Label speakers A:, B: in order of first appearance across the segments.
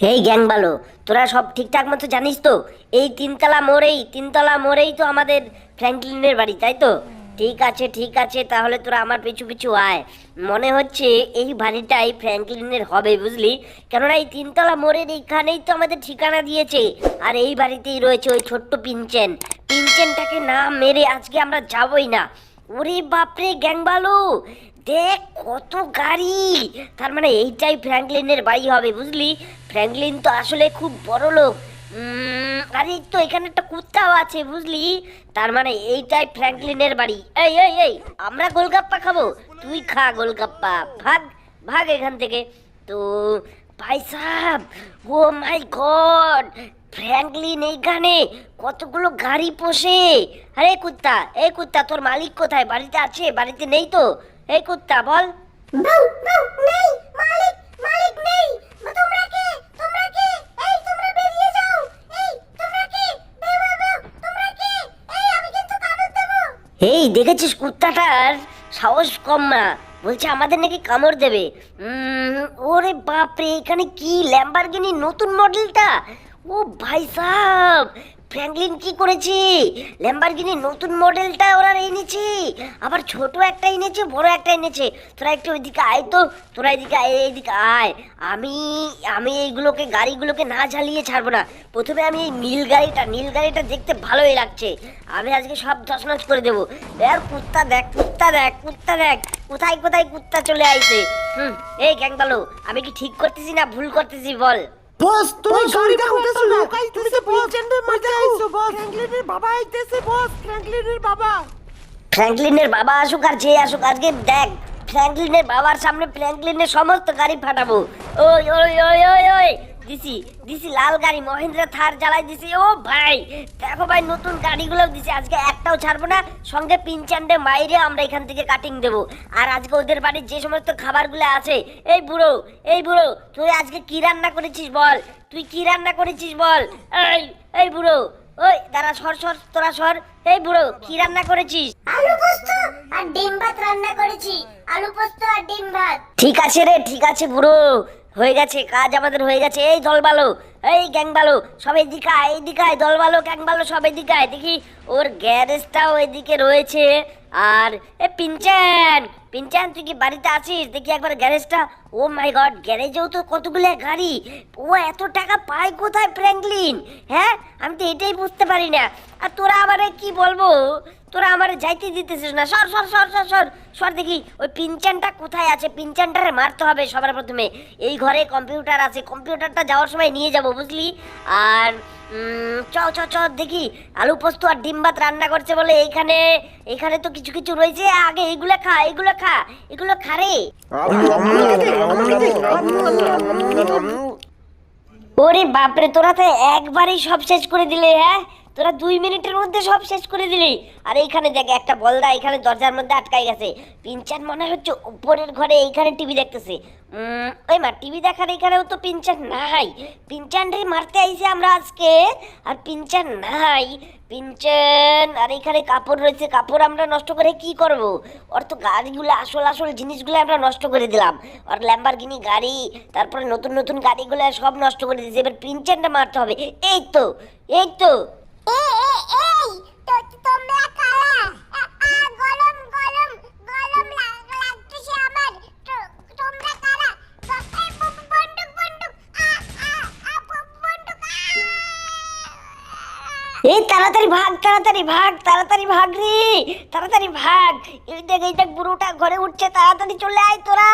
A: এই গ্যাং বালো, তোরা সব ঠিকঠাক মতো জানিস তো? এই তিনতলা মোড়েই তিনতলা মোড়েই তো আমাদের ফ্র্যাঙ্কলিনের বাড়ি, তাই তো? ঠিক আছে ঠিক আছে, তাহলে তোরা আমার পিছু পিছু আয়। মনে হচ্ছে এই বাড়িটাই ফ্র্যাঙ্কলিনের হবে, বুঝলি? কেননা এই তিনতলা মোড়ের এইখানেই তো আমাদের ঠিকানা দিয়েছে, আর এই বাড়িতেই রয়েছে ওই ছোট্ট পিনচেন। পিনচেনটাকে না মেরে আজকে আমরা যাবই না। ওরে বাপরে, গ্যাং বালো! দেখ, কত গাড়ি। তার মানে এইটাই ফ্র্যাঙ্কলিনের বাড়ি হবে, বুঝলি? ফ্র্যাঙ্কলিন তো আসলে খুব বড় লোক। আরে, তো এখানে একটা কুত্তাও আছে, বুঝলি? তার মানে এইটাই ফ্র্যাঙ্কলিনের বাড়ি। এই এই এই, আমরা গোলগাপ্পা খাব। তুই খা গোলগাপ্পা। ভাগ ভাগ এখান থেকে। তো, ভাই সাহেব ও মাই গড, ফ্র্যাঙ্কলিন এইখানে কতগুলো গাড়ি পোষে। আরে কুত্তা, এই কুত্তা, তোর মালিক কোথায়? বাড়িতে আছে? বাড়িতে নেই তো? এই কুত্তা বল।
B: বউ বউ নেই মালিক মালিক নেই। তোমরা কে? তোমরা কে? এই তোমরা বেরিয়ে যাও। এই তোমরা কে? বেউ বেউ বেউ তোমরা কে? এই আমি কিন্তু কামড় দেবো।
A: এই দেখেছিস কুত্তাটার? সাহস কম না। বলছে আমাদের নাকি কামড় দেবে। ওরে বাপরে এখানে কি ল্যাম্বারগিনি নতুন মডেলটা ও ভাই সাহেব ফ্র্যাঙ্কলিন কি করেছে? ল্যাম্বারগিনি নতুন মডেলটা ওরা এনেছে। আবার ছোট একটা এনেছে, বড় একটা এনেছে। তোরা একটু ওইদিকে আয় তো, তোরা এদিকে আয় এইদিকে আয়। আমি আমি এইগুলোকে, গাড়িগুলোকে না ঝালিয়ে ছাড়বো না। প্রথমে আমি এই নীল গাড়িটা নীল গাড়িটা দেখতে ভালোই লাগছে। আমি আজকে সব তছনছ করে দেবো। আর কুত্তা দেখ কুত্তা দেখ কুত্তা দেখ। কোথায় কোথায় কুত্তা চলে আইছে হুম, এই, গ্যাং বালো, আমি কি ঠিক করতেছি না ভুল করতেছি, বল।
C: বস তুমি গাড়িটা উঠেছো না তুমি তো। পিনচেনের মাঝে আইছো বস।
D: ফ্র্যাঙ্কলিনের বাবা আইতেছে বস ফ্র্যাঙ্কলিনের বাবা।
A: ফ্র্যাঙ্কলিনের বাবা আসুক আর যে আসুক আজকে দেখ ফ্র্যাঙ্কলিনের বাবার সামনে ফ্র্যাঙ্কলিনের সমস্ত গাড়ি ফাটাবো। ওই ওই ওই ওই ওই। দিছি দিছি লাল গাড়ি মহেন্দ্র থার জ্বালাই দিছি। ও ভাই দেখো ভাই নতুন গাড়িগুলো দিছি। আজকে একটাও ছাড়বো না সঙ্গে পিনচান্ডে মাইরে আমরা এখান থেকে কাটিং দেবো। আর আজকে ওদের বাড়ির যে সমস্ত খাবারগুলো আছে এই বুড়ো এই বুড়ো তুই আজকে কি রান্না করেছিস বল? তুই কি রান্না করেছিস বল? এই এই বুড়ো ওই দাঁড়া সর সর তোরা সর। এই বুড়ো কি রান্না করেছিস?
B: আলু পোস্ত আর ডিম ভাত রান্না করেছি। আলু পোস্ত আর ডিম ভাত।
A: ঠিক আছে রে ঠিক আছে বুড়ো। হয়ে গেছে, কাজ আমাদের হয়ে গেছে। এই দল ভালো এই গ্যাং ভালো সব এইদিকে আয় দল ভালো গ্যাং ভালো সব এদিকে আয়। দেখি, ওর গ্যারেজটাও এদিকে রয়েছে। আর, এ পিনচান পিনচান তুই কি বাড়িতে আছিস? দেখি একবার গ্যারেজটা। ও মাই গড, গ্যারেজেও তো কতগুলো গাড়ি। ও এত টাকা পায় কোথায়, ফ্র্যাঙ্কলিন? হ্যাঁ আমি তো এটাই বুঝতে পারি না। আর তোরা আবার কি বলব? তোরা আমারে যাইতে দিতেছিস না। সর সর সর সর সর। সর দেখি, ওই পিনচানটা কোথায় আছে? পিনচানটারে মারতে হবে সবার প্রথমে। এই ঘরে কম্পিউটার আছে। কম্পিউটারটা যাওয়ার সময় নিয়ে যাব, বুঝলি? আর চ চ চ দেখি। আলু পোস্ত আর ডিম ভাত রান্না করছে বলে এইখানে এখানে তো কিছু কিছু রয়েছে। আগে এগুলো খা এগুলো খা এগুলো খা রে। ওরে বাপরে তোরা তো একবারেই সব শেষ করে দিলে হ্যাঁ? তোরা দুই মিনিটের মধ্যে সব শেষ করে দিলি। আর এইখানে দেখ, একটা বলদা এখানে দরজার মধ্যে আটকাই গেছে। পিনচান মনে হচ্ছে উপরের ঘরে এইখানে টিভি দেখতেছে। ওই মা, টিভি দেখার এখানেও তো পিনচান নাই। পিনচান রে মারতে আইছি আমরা আজকে, আর পিনচান নাই। পিনচান, আর এখানে কাপড় রয়েছে, কাপড় আমরা নষ্ট করে কি করব? ওর তো গাড়িগুলো, আসল আসল জিনিসগুলো আমরা নষ্ট করে দিলাম। আর ল্যাম্বারগিনি গাড়ি, তারপরে নতুন নতুন গাড়িগুলো সব নষ্ট করে দিয়েছে। এবার পিনচানটা মারতে হবে। এই তো এই তো।
B: এ এ এই তো তোমরা কারা? গরম এই
A: তাড়াতাড়ি ভাগ তাড়াতাড়ি ভাগ তাড়াতাড়ি ভাগ রে, তাড়াতাড়ি ভাগ। এই দেখ এই দেখ, বুড়োটা ঘরে উঠছে, তাড়াতাড়ি চলে আয় তোরা।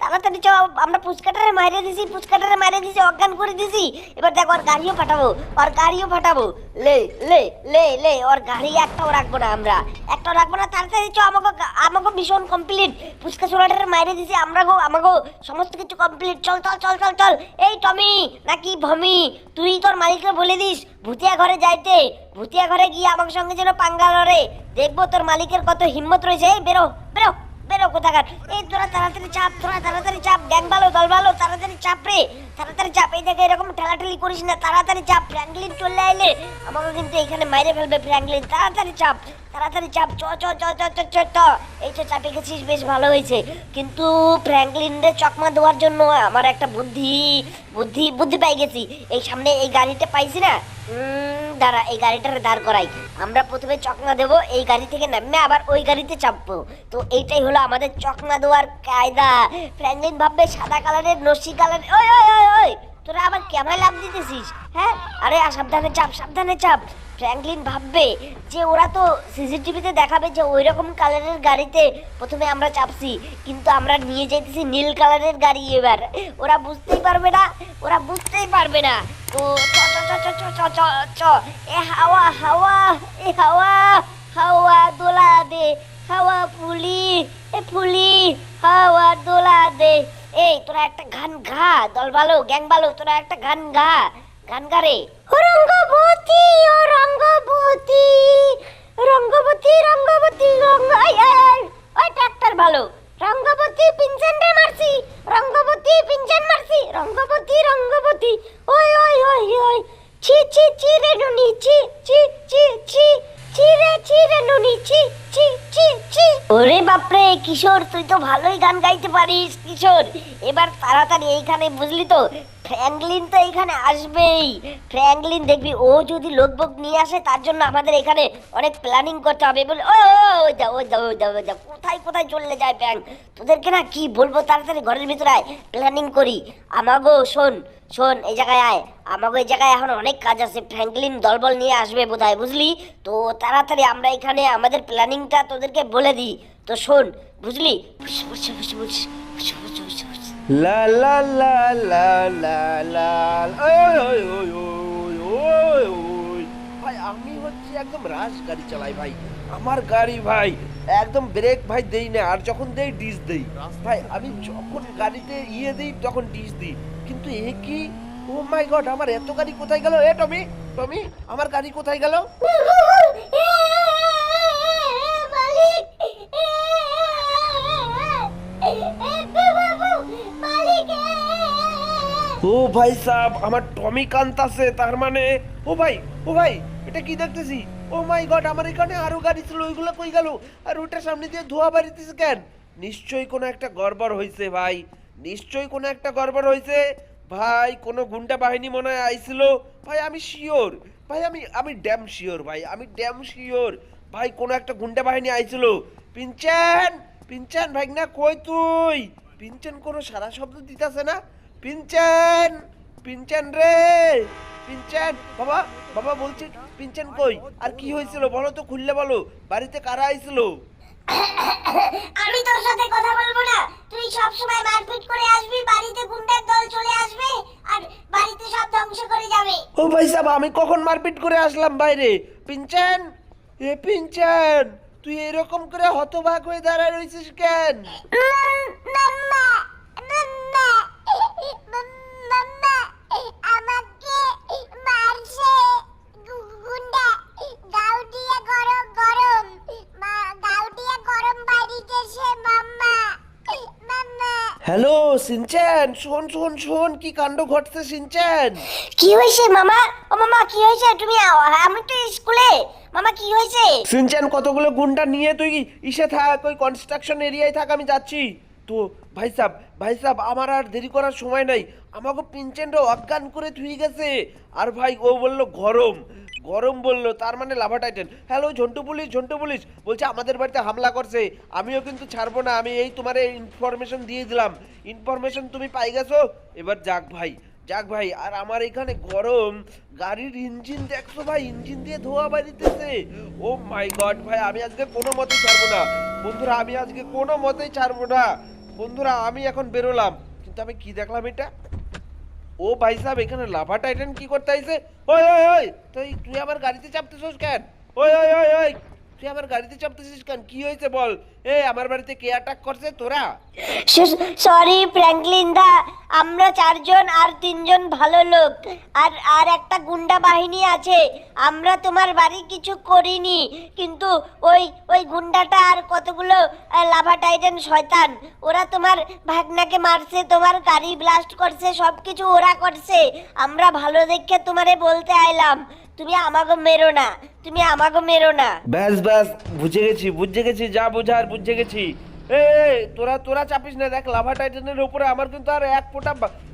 A: তাড়াতাড়ি চ, আমরা পুচকাটারে মাইরে দিছি, পুচকাটারে মাইরে দিছি, অজ্ঞান করে দিছি। এবার দেখ, ওর গাড়িও ফাটাবো, ওর গাড়িও ফাটাবো। লে লে লে লে, ওর গাড়ি একটাও রাখব না আমরা। একটাও রাখব না, তাড়াতাড়ি চ, আমাকে আমাকে ভীষণ কমপ্লিট পুচকা ছোড়াটারে মাইরে দিছি, আমরা গো, আমাকে সমস্ত কিছু কমপ্লিট চল চল চল চল চল। এই টমি, নাকি ভমি, তুই তোর মালিককে বলে দিস, ভুতিয়া ঘরে যাইতে। ভুতিয়া ঘরে গিয়ে আমার সঙ্গে যেন পাঙ্গা লড়ে দেখব তোর মালিকের কত হিম্মত রয়েছে। এই, বেরো বেরো বেরো কোথাকার। এই, তোরা তাড়াতাড়ি চাপ, তোরা তাড়াতাড়ি চাপ। গ্যাং ভালো, দল ভালো, তাড়াতাড়ি চাপ রে। তাড়াতাড়ি চাপ। এই দেখে, এরকম ঠেলাঠেলি করিস না। তাড়াতাড়ি চাপ, ফ্র্যাঙ্কলিন চলে আইলে আমাকে কিন্তু এখানে মাইরে ফেলবে ফ্র্যাঙ্কলিন। তাড়াতাড়ি চাপ তাড়াতাড়ি চাপ। চ চ চ চ চ চ চ। এই তো চাপে গেছিস, বেশ ভালো হয়েছে। কিন্তু ফ্র্যাঙ্কলিনরে চকমা দেওয়ার জন্য আমার একটা বুদ্ধি বুদ্ধি বুদ্ধি পাই গেছি। এই সামনে এই গাড়িটা পাইছি না? দাঁড়া এই গাড়িটার দাঁড় করাই। আমরা প্রথমে চকনা দেবো, এই গাড়ি থেকে নামবে আবার ওই গাড়িতে চাপবো। তো এইটাই হলো আমাদের চকনা দেওয়ার কায়দা। ফ্র্যাঙ্কলিন ভাববে সাদা কালারের নসি কালার ওই ওই ওই ওই! তোরা আবার কেমন লাভ দিতেছিস? হ্যাঁ? আরে সাবধানে চাপ সাবধানে চাপ। ফ্র্যাঙ্কলিন ভাববে যে ওরা তো সিসিটিভিতে দেখাবে যে ওই রকম কালারের গাড়িতে প্রথমে আমরা চাপছি, কিন্তু আমরা নিয়ে যাইতেছি নীল কালারের গাড়ি এবার। ওরা বুঝতেই পারবে না, ওরা বুঝতেই পারবে না। তো চ চ চ চ চ চ চ। এ হাওয়া হাওয়া, এ হাওয়া হাওয়া দোলা দে, হাওয়া ফুলি, এ ফুলি, হাওয়া দোলা দে। এই তোরা একটা গান গা দল ভালো গ্যাং ভালো তোরা একটা গান গা গান গা রে। ও রঙ্গবতী ও রঙ্গবতী রঙ্গবতী রঙ্গবতী রঙ্গ আই আই আই ওই ট্রাক্টর ভালো রঙ্গবতী পিনচেন রে মারছি রঙ্গবতী পিনচেন মারছি রঙ্গবতী রঙ্গবতী ওই ওই ওই ওই ছি ছি ছি রে নুনি ছি ছি ছি ছি ছি রে ছি রে নুনি ছি ছি ছি ছি। ওরে বাপরে কিশোর তুই তো ভালোই গান পারিস কিশোর এবার তাড়াতাড়ি এইখানে বুঝলি তো? ফ্র্যাঙ্কলিন তো এইখানে আসবেই। ফ্র্যাঙ্কলিন দেখবি ও যদি লোকবক নিয়ে আসে তার জন্য আমাদের এখানে অনেক প্ল্যানিং করতে হবে। বলে ও ওই যা ওই যা যা যা কোথায় কোথায় চলে যায় ব্যাংক তোদেরকে না কি বলব তাড়াতাড়ি ঘরের ভিতরে প্ল্যানিং করি। আমাগো শোন শোন এই জায়গায় আয়। আমাগো এই জায়গায় এখন অনেক কাজ আছে। ফ্র্যাঙ্কলিন দলবল নিয়ে আসবে বোধহয় বুঝলি? তো তাড়াতাড়ি আমরা এখানে আমাদের প্ল্যানিংটা তোদেরকে বলে দিই। তো শোন বুঝলি? বুঝ, বুঝ, বুঝ,
C: লা লা লা লা লা লা ভাই আমি হচ্ছে একদম রাশ গাড়ি চালাই ভাই আমার গাড়ি ভাই একদম ব্রেক ভাই দেই না আর যখন দেই ডিস দেই ভাই আমি যখন গাড়িতে ইয়ে দিই তখন ডিস দিই কিন্তু এ কি ও মাই গড আমার এত গাড়ি কোথায় গেল এ টমি টমি আমার গাড়ি কোথায় গেল
B: মালিক
C: ও ভাই সাহ আমার টমি কান্তাছে, তার মানে? ও ভাই ও ভাই, এটা কি দেখতেছি? ও মাই গড, আমার এখানে আরও গাড়ি ছিল, ওইগুলো কই গেল? আর ওটার সামনে দিয়ে ধোয়া বাড়িতেছে কেন? নিশ্চয়ই কোনো একটা গড়বড় হয়েছে ভাই। নিশ্চয়ই কোনো একটা গড়বড় হয়েছে ভাই, কোনো গুন্ডা বাহিনী মনে হয় আইছিল? ভাই, আমি শিওর। ভাই, আমি আমি ড্যাম শিওর, ভাই, আমি ড্যাম শিওর। ভাই, কোনো একটা গুন্ডা বাহিনী আইছিল। পিনচান পিনচান ভাই না কই তুই? পিনচান কোনো সারা শব্দ দিতেছে না? পিনচান পিনচান রে পিনচান। বাবা বাবা বলছি পিনচান কই? আর কি হয়েছিল? বলো তো খুললে বলো। বাড়িতে কারা আইছিল?
B: আমি তোর সাথে কথা বলব না। তুই সব সময় মারপিট করে আসবি বাড়িতে গুন্ডার দল চলে আসবে আর বাড়িতে সব ধ্বংস করে যাবে।
C: ও ভাই সাহেব আমি কখন মারপিট করে আসলাম বাইরে? পিনচান? এ পিনচান তুই এরকম করে হতবাক হয়ে দাঁড়ায় রয়েছিস কেন?
B: মাম্মা মাম্মা মাম্মা
C: হ্যালো সিনচান শোন শোন শোন কি কাণ্ড ঘটছে সিনচান
A: কি হয়েছে মামা? ও মামা কি হয়েছে? তুমি আমি তো স্কুলে। মামা কি হয়েছে?
C: সিনচান কতগুলো গুন্ডা নিয়ে তুই ইসে থাক ওই কনস্ট্রাকশন এরিয়ায় থাক আমি যাচ্ছি। তো ভাই সাহ ভাই সাহ আমার আর দেরি করার সময় নাই। আমাকে পিনচেনটা অজ্ঞান করে থুই গেছে। আর ভাই, ও বলল গরম। গরম বলল, তার মানে lava titan. Hello, Jhantu police Jhantu police. বলছে, আমাদের বাড়িতে হামলা করছে। আমিও কিন্তু ছাড়বো না, আমি এই তোমার ইনফরমেশন দিয়ে দিলাম। ইনফরমেশন তুমি পাই গেছো? এবার যাক ভাই যাক ভাই। আর আমার এখানে গরম। গাড়ির ইঞ্জিন দেখছ ভাই? ইঞ্জিন দিয়ে ধোয়া বাড়িতেছে। ও মাই গড ভাই, আমি আজকে কোনো মতেই ছাড়বো না। বন্ধুরা, আমি আজকে কোনো মতেই ছাড়বো না। বন্ধুরা, আমি এখন বেরোলাম। কিন্তু আমি কি দেখলাম এটা? ও ভাই সাহেব, এখানে লাভা টাইটান কি করতে আইছে? ওই ওই ওই, তুই তুই আমার গাড়িতে চাপতেছস কেন? ওই ওই ওই ওই তুই আমার গাড়িতে চাপতেছিস কেন? কি হয়েছে বল? এ, আমার বাড়িতে কে অ্যাটাক করছে তোরা?
A: সরি ফ্র্যাঙ্কলিন দা আমরা চারজন আর তিনজন ভালো লোক। আর আর একটা গুন্ডা বাহিনী আছে। আমরা তোমার বাড়ি কিছু করিনি। কিন্তু ওই ওই গুন্ডাটা আর কতগুলো লাভা টাইটান শয়তান, ওরা তোমার ভাগনাকে মারছে, তোমার গাড়ি ব্লাস্ট করছে সব কিছু ওরা করছে। আমরা ভালো দেখে তোমারে বলতে আইলাম। তুমি আমাকে মেরো না, তুমি আমাকে মেরো না।
C: ব্যাস ব্যাস, বুঝে গেছি বুঝে গেছি, যা বোঝার বুঝে গেছি। এ তোরা তোরা চাপিস না, দেখ, লাভা টাইটানের উপরে আমার কিন্তু আর এক ফোঁটা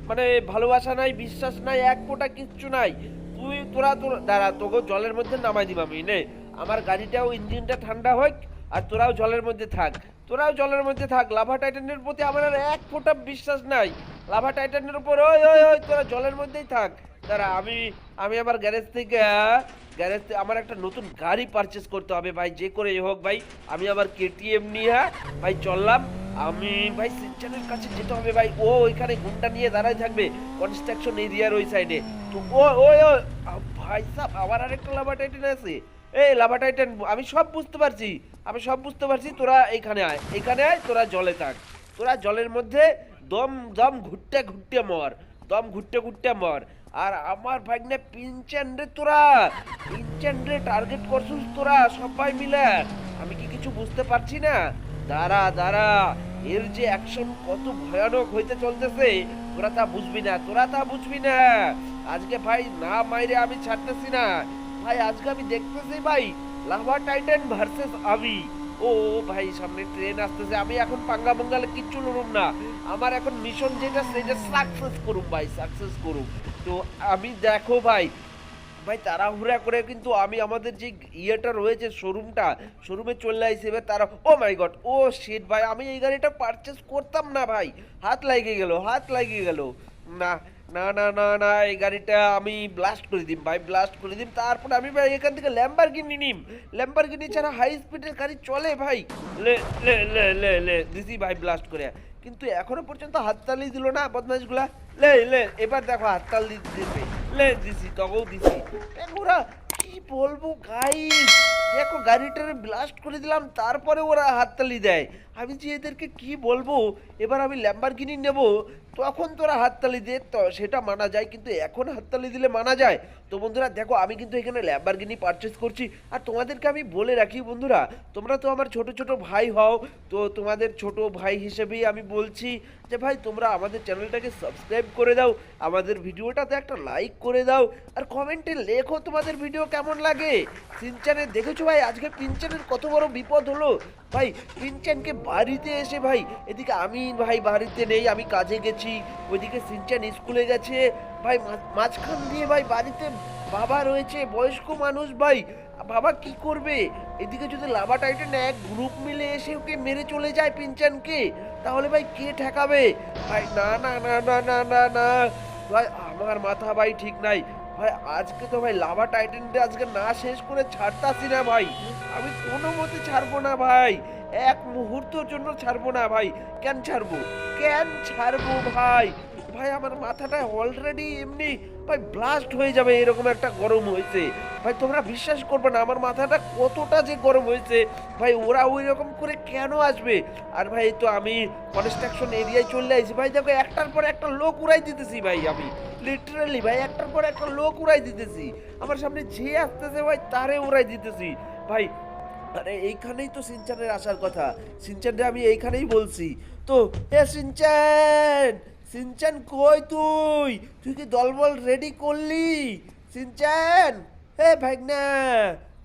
C: মানে ভালোবাসা নাই, বিশ্বাস নাই, এক ফোঁটা কিচ্ছু নাই। তুই, তোরা তোরা, দাঁড়া তোকে জলের মধ্যে নামাই দিব আমি, নে। আমার গাড়িটাও ইঞ্জিনটা ঠান্ডা হোক, আর তোরাও জলের মধ্যে থাক। তোরাও জলের মধ্যে থাক, লাভা টাইটানের প্রতি আমার আর এক ফোঁটা বিশ্বাস নাই। লাভা টাইটানের উপর, ওই ওই ওই, তোরা জলের মধ্যেই থাক। দাঁড়া, আমি আমি আমার গ্যারেজ থেকে গ্যারেজ আমার একটা নতুন গাড়ি পারচেস করতে হবে ভাই, যে করে হোক ভাই। আমি আবার কেটিএম নিয়ে, ভাই চললাম। আমি, ভাই সিনচানের কাছে যেতে হবে ভাই। ও ওইখানে গুন্ডা নিয়ে দাঁড়ায় থাকবে কনস্ট্রাকশন এরিয়ার ওই সাইডে তো ও ওই ভাই সাহেব আবার আরেকটা লাভা টাইটেন আছে। এই লাভা টাইটেন আমি সব বুঝতে পারছি, আমি সব বুঝতে পারছি, তোরা এইখানে আয়, এখানে আয়, তোরা জলে থাক। তোরা জলের মধ্যে দম দম ঘুরতে ঘুরতে মর, দম ঘুরতে ঘুরতে মর। আর আমার ভাগ্নে পিনচেন রে তোরা, পিনচেন রে টার্গেট করছিস তোরা, সবাই মিলে। আমি কি কিছু বুঝতে পারছি না? দাঁড়া দাঁড়া, এর যে অ্যাকশন কত ভয়ানক হইতে চলতেছে, তোরা তা বুঝবি না, তোরা তা বুঝবি না। আজকে ভাই না মাইরে আমি ছাড়তেছি না। ভাই, আজকে আমি দেখতেছি ভাই, লাভা টাইটান ভার্সেস আমি ও ভাই, সামনে ট্রেন আসতেছে, আমি এখন পাঙ্গা বাঙ্গালে কিচ্ছু লড়ুম না। আমার এখন মিশন যেটা, সেটা সাকসেস করুম ভাই সাকসেস করুম। তো আমি দেখো ভাই ভাই তাড়াহুড়া করে কিন্তু আমি আমাদের যে ইয়েটা রয়েছে শোরুমটা, শোরুমে চলে আসছে এবার তারা, ও মাই গড, ও শিট ভাই, আমি এই গাড়িটা পারচেস করতাম না ভাই, হাত লাগিয়ে গেল, হাত লাগিয়ে গেল। না না না না না, এই গাড়িটা আমি ব্লাস্ট করে দিম ভাই ব্লাস্ট করে দিম, তারপর আমি ভাই এখান থেকে ল্যাম্বারগিনি নিম। ল্যাম্বারগিনি ছাড়া হাই স্পিডের গাড়ি চলে ভাই। লে লে লে লে লে, দিছি ভাই ব্লাস্ট করে। কিন্তু এখনও পর্যন্ত হাততালি দিল না বদমাইশগুলা। লে লে, এবার দেখো হাততালি দিতে লে, দিছি তখন দিছি। ওরা কি বলব গাইস দেখো গাড়িটারে ব্লাস্ট করে দিলাম, তারপরে ওরা হাততালি দেয়। আমি যে এদেরকে কি বলব? এবার আমি ল্যাম্বার ল্যাম্বারগিনি নেব। তখন তোরা হাততালি দে, তো সেটা মানা যায়, কিন্তু এখন হাততালি দিলে মানা যায়। তো বন্ধুরা, দেখো, আমি কিন্তু এখানে ল্যাম্বারগিনি পারচেস করছি। আর তোমাদেরকে আমি বলে রাখি বন্ধুরা, তোমরা তো আমার ছোট ছোট ভাই হও, তো তোমাদের ছোট ভাই হিসেবেই আমি বলছি যে, ভাই, তোমরা আমাদের চ্যানেলটাকে সাবস্ক্রাইব করে দাও, আমাদের ভিডিওটাতে একটা লাইক করে দাও, আর কমেন্টে লেখো তোমাদের ভিডিও কেমন লাগে। সিনচানের, দেখেছ ভাই, আজকে পিনচানের কত বড় বিপদ হলো? ভাই পিনচানকে বাড়িতে এসে, ভাই, এদিকে আমি ভাই বাড়িতে নেই, আমি কাজে গেছি। ওইদিকে সিনচান স্কুলে গেছে। ভাই মাঝখান দিয়ে ভাই বাড়িতে বাবা রয়েছে, বয়স্ক মানুষ ভাই। বাবা কি করবে? এদিকে যদি লাভা টাইটেন এক গ্রুপ মিলে এসে ওকে মেরে চলে যায় পিনচানকে, তাহলে ভাই কে ঠেকাবে? ভাই, না না না না না না না। ভাই, আমার মাথা ভাই ঠিক নাই। ভাই, আজকে তো ভাই লাভা টাইটেনটা আজকে না শেষ করে ছাড়তাছি না ভাই। আমি কোনো মতে ছাড়বো না ভাই। এক মুহূর্তের জন্য ছাড়বো না ভাই। কেন ছাড়বো? কেন ছাড়বো ভাই? ভাই, আমার মাথাটা অলরেডি এমনি, ভাই ব্লাস্ট হয়ে যাবে এরকম একটা গরম হয়েছে। ভাই, তোমরা বিশ্বাস করবে না, আমার মাথাটা কতটা যে গরম হয়েছে। ভাই, ওরা ওই রকম করে কেন আসবে? আর ভাই তো আমি কনস্ট্রাকশন এরিয়ায় চলে আসি ভাই, দেখো, একটার পর একটা লোক উড়াই দিতেছি ভাই আমি। লিটারালি ভাই, একটার পর একটা লোক উড়াই দিতেছি। আমার সামনে যে আসতেছে ভাই, তারে উড়াই দিতেছি। ভাই আরে এইখানেই তো সিনচানের আসার কথা। সিনচানরে আমি এইখানেই বলছি। তো, এ সিনচান সিনচান কই তুই? তুই কি দলবল রেডি করলি? সিনচান হে ভাগনা!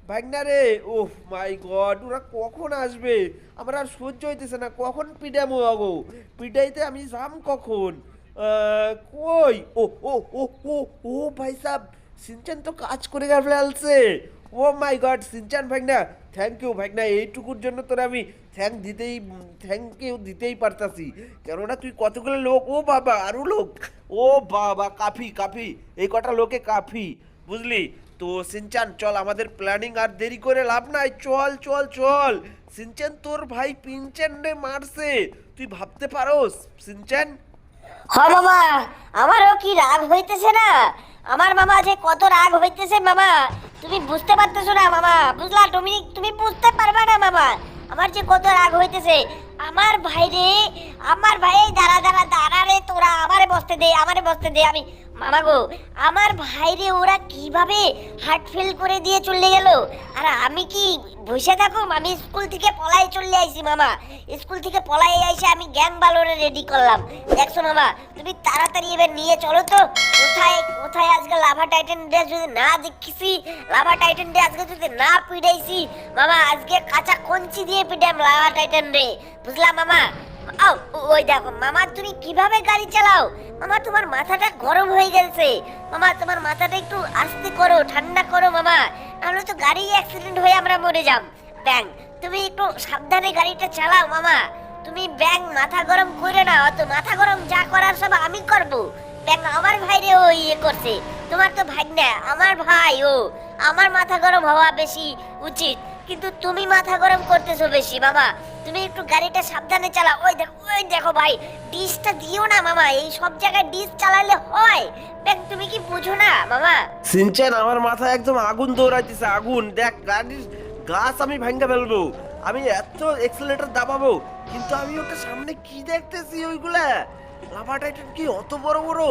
C: ভাগনা রে! ওহ মাই গড ওরা কখন আসবে? আমার আর সহ্য হইতেছে না। কখন পিডামো আগো? পিডাইতে আমি যাম কখন? কই? ও ও ও ও ও ভাই সাহ সিনচান তো কাজ করে গেল ফেলছে ও মাই গড সিনচান ভাগনা! থ্যাংক ইউ ভাই না এইটুকুর জন্য তোর আমি থ্যাংক দিতেই থ্যাংক ইউ দিতেই পারতাছি। কেননা তুই কতগুলো লোক? ও বাবা আরও লোক। ও বাবা, কাফি কাফি। এই কটা লোকে কাফি, বুঝলি? তো সিনচান, চল, আমাদের প্ল্যানিং আর দেরি করে লাভ নাই। চল চল চল। সিনচান, তোর ভাই পিনচান রে মারছে। তুই ভাবতে পারোস? সিনচান?
A: হ বাবা আমারও কি রাগ হইতেছে না? আমার মামা যে কত রাগ হইতেছে মামা, তুমি বুঝতে পারতেছো না মামা, বুঝলা? তুমি তুমি বুঝতে পারবে না মামা, আমার যে কত রাগ হইতেছে। আমার ভাই রে আমার ভাই দাঁড়া দাঁড়া দাঁড়া রে, তোরা আমারে বসতে দে, আমারে বসতে দে, আমি মামা গো আমার ভাই রে ওরা কীভাবে হার্ট ফেল করে দিয়ে চলে গেল? আর আমি কি বসে থাকুম আমি স্কুল থেকে পলাই চলে আইছি, মামা। স্কুল থেকে পলাই আইসে আমি গ্যাং বালোরে রেডি করলাম। দেখছ, মামা, তুমি তাড়াতাড়ি এবার নিয়ে চলো তো। কোথায় কোথায় আজকে লাভা টাইটান ডে যদি না দেখছি লাভা টাইটান ডে আজকে যদি না পিটাইছি? মামা, আজকে কাঁচা কঞ্চি দিয়ে পিটাম লাভা টাইটান ডে বুঝলাম মামা? ওই দেখো, মামা, তুমি কীভাবে গাড়ি চালাও? মামা, তোমার মাথাটা গরম হয়ে গেছে। মামা, তোমার মাথাটা একটু আস্তে করো, ঠান্ডা করো, মামা। নাহলে তো গাড়ি অ্যাক্সিডেন্ট হয়ে আমরা মরে যাম। ব্যাং, তুমি একটু সাবধানে গাড়িটা চালাও, মামা। তুমি ব্যাং, মাথা গরম করে না, অত মাথা গরম যা করার সব আমি করব। ব্যাং, আমার ভাইরে ও ইয়ে করছে। তোমার তো ভাই না আমার ভাই, ও। আমার মাথা গরম হওয়া বেশি উচিত। কিন্তু তুমি মাথা গরম করতেছো বেশি, মামা। তুমি একটু গাড়িটা সাবধানে চালাও। ওই দেখো ওই দেখো ভাই, ডিসটা দিও না, মামা। এই সব জায়গায় ডিস চালালে হয়। দেখ তুমি কি বুঝো না, মামা?
C: সিনচেন, আমার মাথায় একদম আগুন দৌড়াইতেছে, আগুন। দেখ, গাড়ির গাছ আমি ভাঙ্গা ফেলব। আমি এত এক্সেলেটর দাবাবো, কিন্তু আমি ওটা সামনে কি দেখতেছি ওইগুলা? লাভা টাইটান কি অত বড় বড়?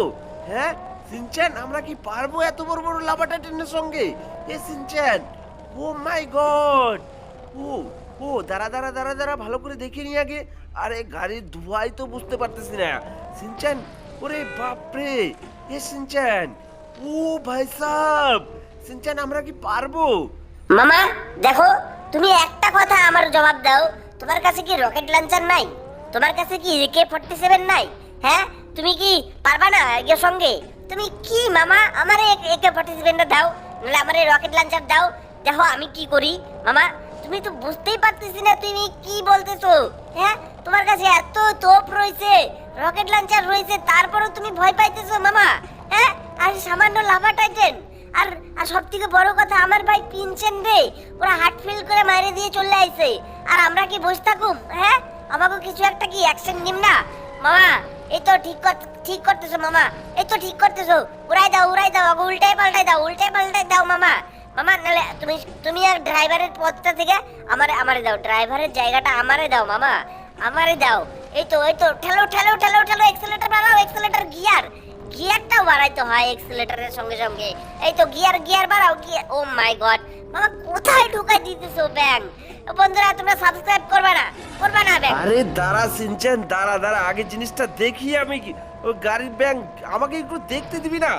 C: হ্যাঁ? সিনচেন, আমরা কি পারব এত বড় বড় লাভা টাইটানের সঙ্গে? এ সিনচেন। ও মাই গড ও ও দাঁড়া দাঁড়া দাঁড়া দাঁড়া, ভালো করে দেখে নি আগে। আরে, গাড়ির ধোঁয়াই তো বুঝতে পারতেছি না। সিনচেন ওরে বাপরে! এ সিনচেন ও ভাই সাব! সিনচেন আমরা কি পারব?
A: মামা, দেখো, তুমি একটা কথা আমার জবাব দাও। তোমার কাছে কি রকেট লঞ্চার নাই? তোমার কাছে কি একে ফোর্টি সেভেন নাই? হ্যাঁ? তুমি কি পারবা না এর সঙ্গে? তুমি কি, মামা? আমার একে ফোর্টি সেভেনটা দাও, নাহলে আমার রকেট লঞ্চার দাও। দেখো, আমি কি করি? মামা, তুমি তো বুঝতেই পারতেছি না তুমি কি বলতেছো। হ্যাঁ তোমার কাছে এত তোপ রয়েছে, রকেট লঞ্চার রয়েছে, তারপরেও তুমি ভয় পাইতেছো, মামা। হ্যাঁ আর সামান্য লাভা টাইটেন আর আর সব থেকে বড় কথা, আমার ভাই পিনছেন রে ওরা হার্ট ফেল করে মাইরে দিয়ে চলে আইছে। আর আমরা কি বসে থাকুম? হ্যাঁ আমাকে কিছু একটা কি অ্যাকশন নিম না? মামা, এই তো ঠিক ঠিক করতেছো, মামা। এই তো ঠিক করতেছো। উড়াই দাও উড়াই দাও উল্টাই পাল্টাই দাও উল্টাই পাল্টাই দাও, মামা। মামা, নালে তুমি তুমি আর ড্রাইভারের পথটা থেকে আমারে আমারে দাও। ড্রাইভারের জায়গাটা আমারে দাও, মামা। আমারে দাও। এই তো এই তো, ঠেলো ঠেলো ঠেলো ঠেলো এক্সেলেটর বাড়াও এক্সেলেটর গিয়ার গিয়ারটাও বাড়াইতে হয় এক্সেলেটরের সঙ্গে সঙ্গে। এই তো গিয়ার গিয়ার বাড়াও গিয়ার ও মাই গড মামা, কোথায় ঢুকাই দিতেছো ব্যাং? বন্ধুরা, তোমরা সাবস্ক্রাইব করবে না করবে না ব্যাং।
C: আরে, দাঁড়া, সিনচেন, দাঁড়া দাঁড়া, আগে জিনিসটা দেখি আমি কি। ওই গাড়ির ব্যাংক আমাকে একটু দেখতে দিবি না?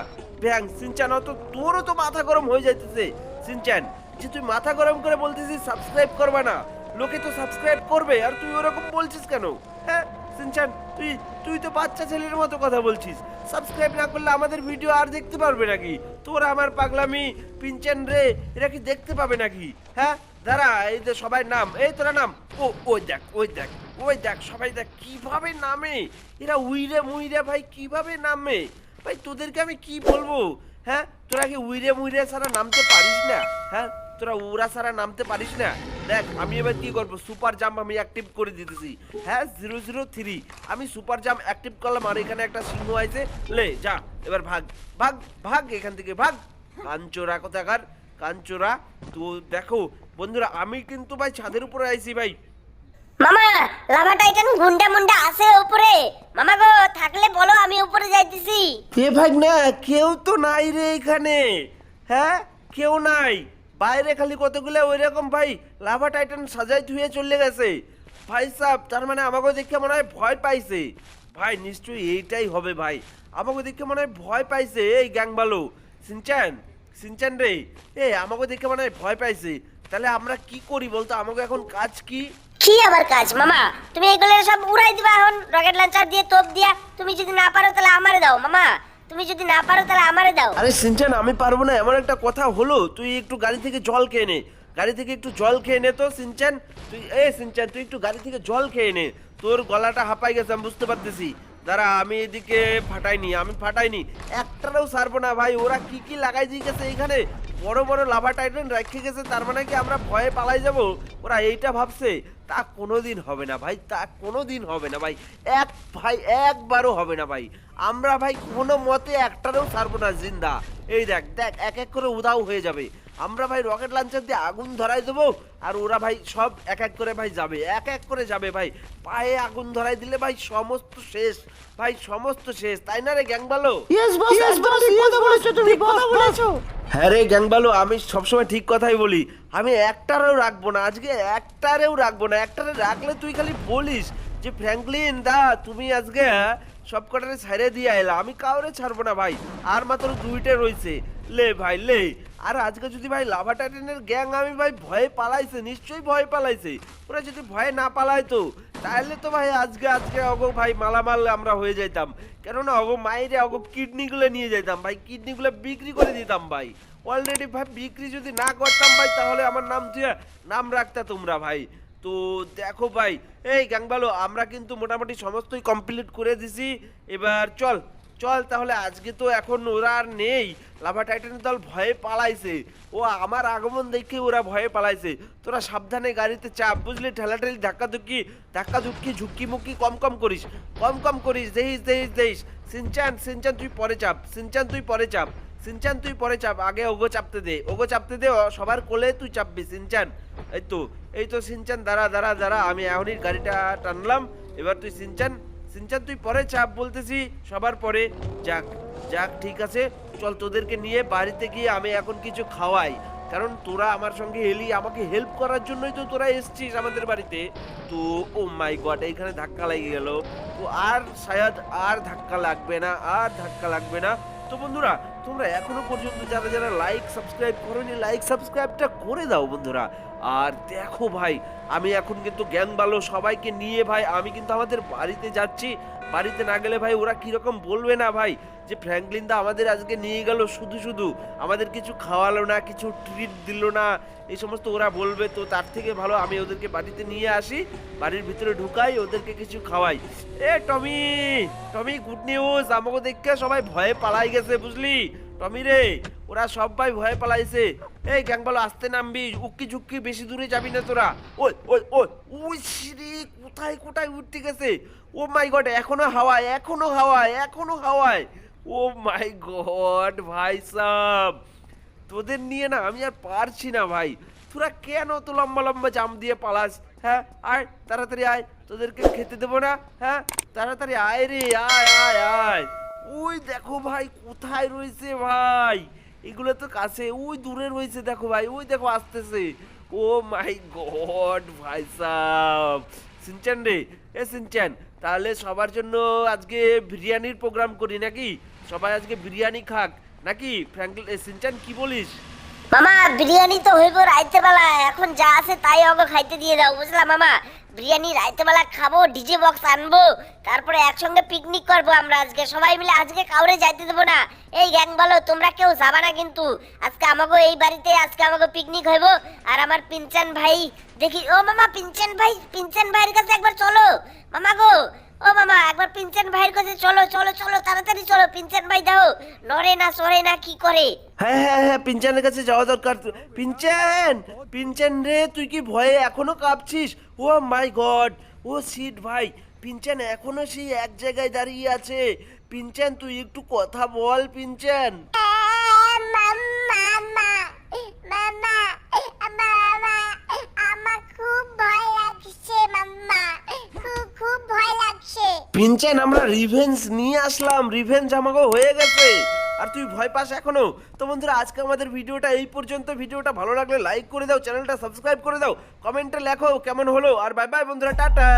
C: ব্যাংক সিনচান, অত তোরও তো মাথা গরম হয়ে যাইতেছে। সিনচান, যে তুই মাথা গরম করে বলতেছিস সাবস্ক্রাইব করবে না। লোকে তো সাবস্ক্রাইব করবে, আর তুই ওরকম বলছিস কেন? হ্যাঁ সিনচান, তুই তুই তো বাচ্চা ছেলের মতো কথা বলছিস। সাবস্ক্রাইব না করলে আমাদের ভিডিও আর দেখতে পারবে নাকি? তোরা আমার পাগলামি, পিনচেন রে, এরা কি দেখতে পাবে নাকি? হ্যাঁ দাঁড়া, এই যে সবাই নাম, এই তোরা নাম। ও, ওই দেখ ওই দেখ ওই দেখ, সবাই দেখ, কীভাবে নামে? এরা উইরে মুইরে ভাই, কীভাবে নামে? ভাই, তোদেরকে আমি কি বলব? হ্যাঁ? তোরা কি উইরে মুইরে সারা নামতে পারিস না? হ্যাঁ? তোরা উড়া সারা নামতে পারিস না? দেখ, আমি এবার কি করব? সুপার জাম্প আমি অ্যাক্টিভ করে দিতেছি। হ্যাঁ জিরো জিরো থ্রি আমি সুপার জাম্প অ্যাক্টিভ করলাম আর এখানে একটা সিংহ আছে লে, যা, এবার ভাগ ভাগ ভাগ এখান থেকে, ভাগ। কাঞ্চোরা কোথাকার? কাঞ্চোরা, তো দেখো, বন্ধুরা, আমি কিন্তু ভাই ছাদের উপরে আইছি ভাই।
A: মামা লাভা টাইটান গুন্ডা মুন্ডা আছে উপরে। মামা গো, থাকলে বলো, আমি উপরে যাইতেছি।
C: এ ভাই না, কেউ তো নাই রে এখানে। হ্যাঁ কেউ নাই। বাইরে খালি কতগুলো ওই রকম ভাই লাভা টাইটান সাজাই ধুয়ে চলে গেছে। ভাই সাহেব তার মানে আমাকে দেখে মনে হয় ভয় পাইছে। ভাই, নিশ্চয়ই এইটাই হবে ভাই। আমাকে দেখে মনে হয় ভয় পাইছে এই গ্যাংবালো সিনচান সিনচান রে। এ, আমাকে দেখে মনে হয় ভয় পাইছে। তাহলে আমরা কি করি বলতো? আমাকে এখন কাজ কি?
A: কি আমার কাজ, মামা? তুমি এগুলো সব উড়াই দিবা এখন রকেট লঞ্চার দিয়ে, তোপ দিয়া। তুমি যদি না পারো তাহলে আমারে দাও, মামা। তুমি যদি না পারো তাহলে আমারে দাও।
C: আরে সিনচান, আমি পারব না, এমন একটা কথা হলো, তুই একটু গাড়ি থেকে জল খেয়ে নে। গাড়ি থেকে একটু জল খেয়ে নে তো, সিনচান। তুই, এ সিনচান, তুই একটু গাড়ি থেকে জল খেয়ে নে। তোর গলাটা হাঁপাই গেছে, আমি বুঝতে পারতেছি। দাঁড়া, আমি এদিকে ফাটাইনি, আমি ফাটাইনি। একটারও সারবো না ভাই, ওরা কি কি লাগাই দিয়ে গেছে এইখানে বড় বড় লাভা টাইটেন রেখে গেছে, তার মানে কি আমরা ভয়ে পালাই যাব? ওরা এইটা ভাবছে। তা কোনো দিন হবে না ভাই, তা কোনো দিন হবে না ভাই। এক ভাই, একবারও হবে না ভাই। আমরা ভাই কোনো মতে একটারও ছাড়বো না, জিন্দা। এই দেখ দেখ, এক এক করে উদাও হয়ে যাবে। আমরা ভাই রকেট লাঞ্চার দিয়ে আগুন ধরাই দেবো আর ওরা ভাই সব এক এক করে ভাই যাবে এক এক করে যাবে ভাই। পায়ে আগুন ধরাই দিলে ভাই সমস্ত শেষ ভাই সমস্ত শেষ তাই না রে গ্যাং ভালো
D: ইয়েস বস একদম ঠিক কথা বলেছ তুমি কথা বলেছ।
C: হ্যাঁ রে গ্যাংবালু আমি সবসময় ঠিক কথাই বলি। আমি একটারেও রাখব না আজকে একটারেও রাখব না। একটারে রাখলে তুই খালি বলিস যে ফ্র্যাঙ্কলিন দা তুমি আজকে হ্যাঁ, সব কটারে ছাড়ে দিয়ে এলা আমি কাউরে ছাড়বো না ভাই। আর মাত্র দুইটা রয়েছে লে ভাই লে। আর আজকে যদি ভাই লাভা টাইটানের গ্যাং আমি ভাই ভয়ে পালাইছে, নিশ্চয়ই ভয় পালাইছে। ওরা যদি ভয়ে না পালায় তো তাহলে তো ভাই আজকে আজকে অগো ভাই মালামাল আমরা হয়ে যাইতাম। কেননা অগো মাইরে অগো কিডনিগুলো নিয়ে যাইতাম ভাই, কিডনিগুলো বিক্রি করে দিতাম ভাই। অলরেডি ভাই বিক্রি যদি না করতাম ভাই, তাহলে আমার নাম দিয়ে নাম রাখতা তোমরা ভাই। তো দেখো ভাই, এই গ্যাংবালো আমরা কিন্তু মোটামুটি সমস্তই কমপ্লিট করে দিছি। এবার চল চল তাহলে আজকে তো এখন ওরা আর নেই। লাভা টাইটানের দল ভয়ে পালাইছে। ও আমার আগমন দেখে ওরা ভয়ে পালাইছে। তোরা সাবধানে গাড়িতে চাপ, বুঝলি? ঠেলাঠেলি ধাক্কা ধুক্কি ধাক্কা ধুক্কি ঝুঁকি মুক্কি কম কম করিস। কম কম করিস, দেখিস দেখিস দেখিস। সিনচান সিনচান, তুই পরে চাপ, সিনচান, তুই পরে চাপ, সিনচান, তুই পরে চাপ। আগে ওগো চাপতে দে, ওগো চাপতে দে সবার কোলে তুই চাপবি, সিনচান। এই তো এই তো সিনচান, দাঁড়া দাঁড়া দাঁড়া, আমি এখনই গাড়িটা টানলাম। এবার তুই সিনচান সিনচান, তুই পরে চাপ বলতেছি, সবার পরে। যাক যাক, ঠিক আছে। চল তোদেরকে নিয়ে বাড়িতে গিয়ে আমি এখন কিছু খাওয়াই। কারণ তোরা আমার সঙ্গে এলি, আমাকে হেল্প করার জন্যই তো তোরা এসছিস আমাদের বাড়িতে। তো, ও মাই গড এইখানে ধাক্কা লেগে গেল। তো আর শায়দ আর ধাক্কা লাগবে না, আর ধাক্কা লাগবে না। তো বন্ধুরা, তোমরা এখনও পর্যন্ত যারা যারা লাইক সাবস্ক্রাইব করোনি লাইক সাবস্ক্রাইবটা করে দাও বন্ধুরা। আর দেখো ভাই, আমি এখন কিন্তু গ্যাং ভালো সবাইকে নিয়ে ভাই, আমি কিন্তু আমাদের বাড়িতে যাচ্ছি। বাড়িতে না গেলে ভাই ওরা কীরকম বলবে না ভাই? যে ফ্র্যাঙ্কলিন দা আমাদের আজকে নিয়ে গেল শুধু শুধু। আমাদের কিছু খাওয়ালো না, কিছু ট্রিট দিল না। এই সমস্ত ওরা বলবে, তো তার থেকে ভালো আমি ওদেরকে বাড়িতে নিয়ে আসি। বাড়ির ভিতরে ঢুকাই, ওদেরকে কিছু খাওয়াই। এ টমি টমি গুড নিউজ আমাকে দেখে সবাই ভয়ে পালাই গেছে, বুঝলি? টমি রে, ওরা সবাই ভয়ে পালাইছে। এই গ্যাং বলো, আসতে নামবি উক্কি ঝুক্কি বেশি দূরে যাবি না তোরা। ওই ওই ওই ওই শ্রী কোথায় কোথায় উঠতে গেছে? ও মাই গড, এখনও হাওয়ায় এখনও হাওয়ায় এখনও হাওয়ায়। ও মাই গড, ভাই সাব। তোদের নিয়ে না আমি আর পারছি না ভাই। তোরা কেন তো লম্বা লম্বা জাম দিয়ে পালাস? হ্যাঁ আয়, তাড়াতাড়ি আয়, তোদেরকে খেতে দেবো না। হ্যাঁ তাড়াতাড়ি আয় রে, আয় আয় আয়। ওই দেখো ভাই, কোথায় রয়েছে ভাই? এগুলো তো কাছে, ওই দূরে রয়েছে দেখো ভাই, ওই দেখো আসতেছে। ও মাই গড ভাই সাব। সিনচান রে, এ সিনচান তাহলে সবার জন্য আজকে বিরিয়ানির প্রোগ্রাম করি নাকি? সবাই আজকে বিরিয়ানি খাক, নাকি? ফ্র্যাঙ্কল সিনচান কি বলিস?
A: মামা, বিরিয়ানি তো হইব রাইতে বেলা এখন যা আছে তাই অগো খাইতে দিয়ে দাও, বুঝলা মামা? বিরিয়ানি রাইতে বেলা খাব ডিজে বক্স আনব, তারপরে একসঙ্গে পিকনিক করব আমরা আজকে। সবাই মিলে আজকে কাউরে যাইতে দেবো না। এই গ্যাং বলো, তোমরা কেউ যাবা না কিন্তু। আজকে আমাকে এই বাড়িতে আজকে আমাকে পিকনিক হইব। আর আমার পিনচান ভাই, দেখি, ও মামা, পিনচান ভাই, পিনচান ভাইয়ের কাছে একবার চলো। মামা গো ও মামা একবার পিনচান ভাইয়ের কাছে চলো চলো চলো তাড়াতাড়ি চলো পিনচেন ভাই দাও। নড়ে না সরে না কি করে?
C: হ্যাঁ হ্যাঁ হ্যাঁ পিনচানের কাছে যাওয়া দরকার। পিনচান পিনচান রে তুই কি ভয়ে এখনও কাঁপছিস? ও মাই গড ও সিট ভাই পিনচান এখনও সেই এক জায়গায় দাঁড়িয়ে আছে। পিনচান তুই একটু কথা বল পিনচান।
B: মাম্মা মাম্মা মাম্মা আমার খুব ভয় লাগছে মাম্মা খুব খুব ভয় লাগছে
C: পিনচান আমরা রিভেঞ্জ নিয়ে আসলাম। রিভেঞ্জ আমাকে হয়ে গেছে। আর তুই ভয় পাস এখনও? তো বন্ধুরা, আজকে আমাদের ভিডিওটা এই পর্যন্ত। ভিডিওটা ভালো লাগলে লাইক করে দাও, চ্যানেলটা সাবস্ক্রাইব করে দাও। কমেন্টে লেখো কেমন হলো। আর বাই বাই বন্ধুরা, টাটা।